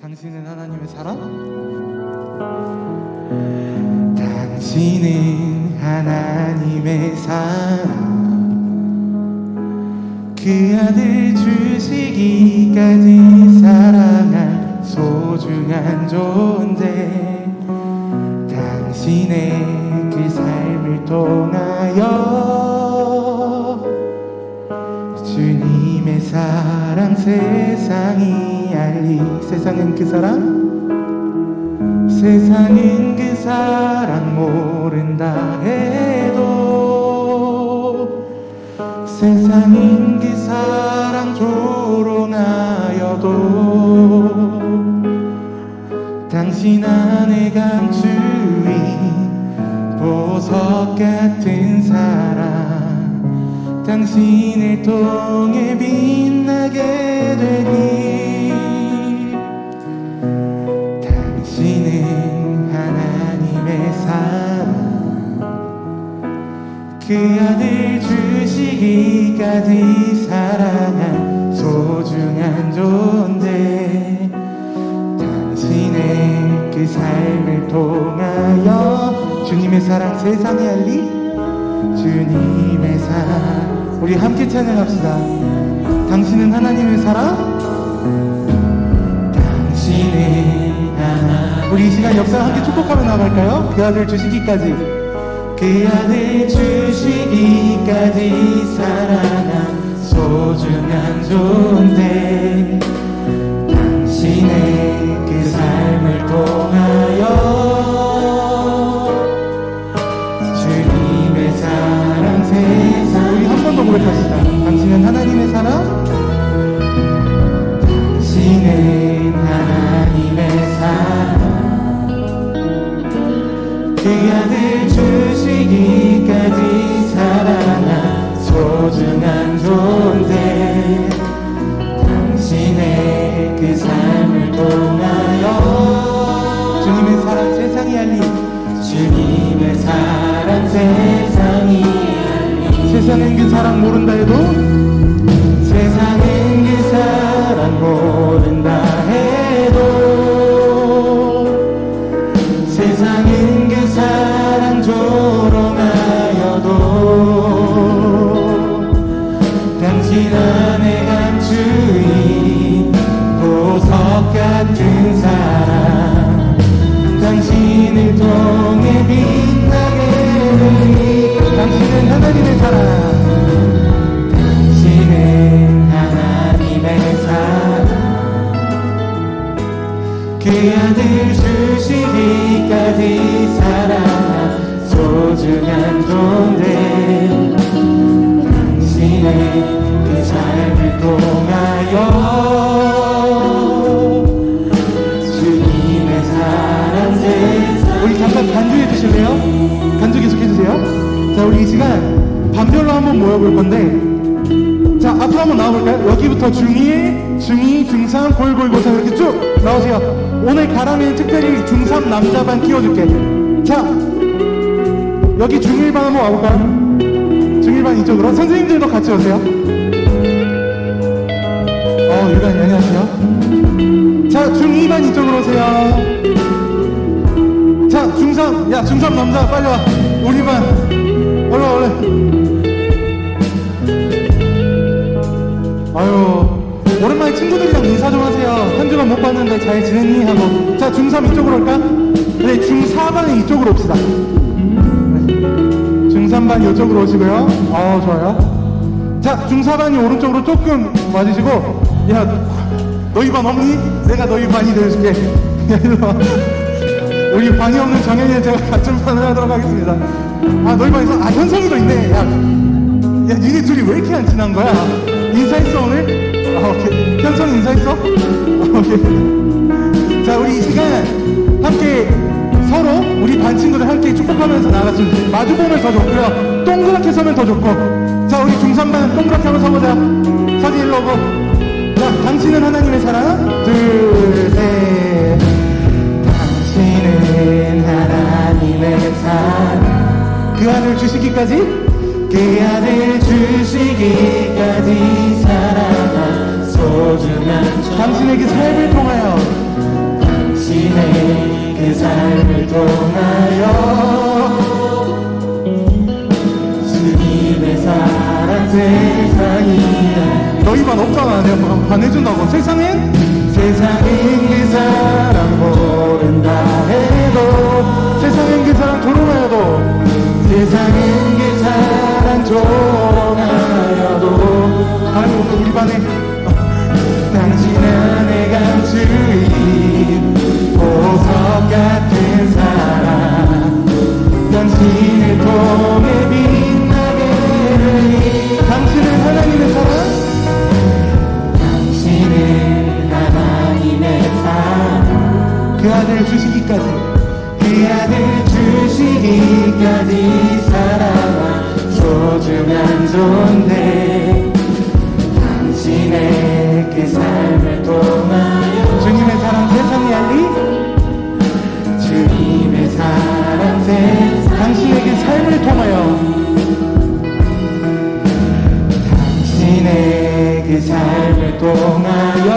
당신은 하나님의 사랑? 당신은 하나님의 사랑 그 아들 주시기까지 사랑한 소중한 존재 당신의 그 삶을 통하여 세상이 알리. 세상은 그 사랑 세상은 그 사랑 모른다 해도 세상은 그 사랑 조롱하여도 당신 안에 감추인 보석 같은 사랑 당신을 통해 빛나게 되니 당신은 하나님의 사랑. 그 아들 주시기까지 사랑한 소중한 존재. 당신의 그 삶을 통하여 주님의 사랑 세상에 알리. 주님의 사랑 우리 함께 찬양합시다. 당신은 하나님의 사랑? 당신은 하나 우리 이 시간 역사 함께 축복하며 나갈까요? 그 아들 주시기까지. 그 아들 주시기까지 사랑한 소중한 존재 당신은 하나님의 사랑. 그 아들 주시기까지 사랑한 소중한 존 그 아들 주시기까지 사랑한 소중한 존재 당신의 그 삶을 통하여 주님의 사랑 세상 우리 잠깐 간주해 주실래요? 간주 계속 해주세요 자 우리 이 시간 반별로 한번 모여볼 건데 자 앞으로 한번 나와볼까요? 여기부터 중1, 중2, 중3, 골골 고사 이렇게 쭉 나오세요 오늘 가람이는 특별히 중3 남자반 끼워줄게. 자 여기 중1반 한번 와볼까요? 중1반 이쪽으로? 선생님들도 같이 오세요. 어 유관이 안녕하세요. 자 중2반 이쪽으로 오세요. 자 중3 야 중3 남자 빨리 와. 우리 반. 얼른 얼른. 아유 오랜만에 친구들이랑 인사 좀 하세요 한 주간 못 봤는데 잘 지냈니? 하고 자 중3 이쪽으로 올까? 네 중4반은 이쪽으로 옵시다 네. 중3반 이쪽으로 오시고요 어 좋아요 자 중4반이 오른쪽으로 조금 와주시고 야 너희 반 없니? 내가 너희 반이 되어줄게 야 일로 와 우리 반이 없는 정현이 제가 같은 반을 하도록 하겠습니다 아 너희 반에서 아 현성이도 있네 야 야, 니네 둘이 왜 이렇게 안 친한 거야? 인사했어, 오늘? 아, 오케이. 현성 인사했어? 아, 오케이. 자, 우리 이 시간 함께 서로 우리 반 친구들 함께 축복하면서 나갔으면 마주 보면 더 좋고요. 동그랗게 서면 더 좋고. 자, 우리 중3반 동그랗게 한번 서보자. 서지 일로 오고. 자, 당신은 하나님의 사랑. 둘, 셋. 당신은 하나님의 사랑. 그 아들 주시기까지 그 아들 주시기까지 소중한 당신의 그 삶을 통하여. 당신의 그 삶을 통하여. 주님의 사랑 세상이 너희만 없잖아. 내가 반해준다고. 세상엔 당신을 빛나게 당신은 하나님의 사랑? 당신은 하나님의 사랑. 그 아들 주시기까지. 그 아들 주시기까지 사랑한 소중한 존재 삶을 통하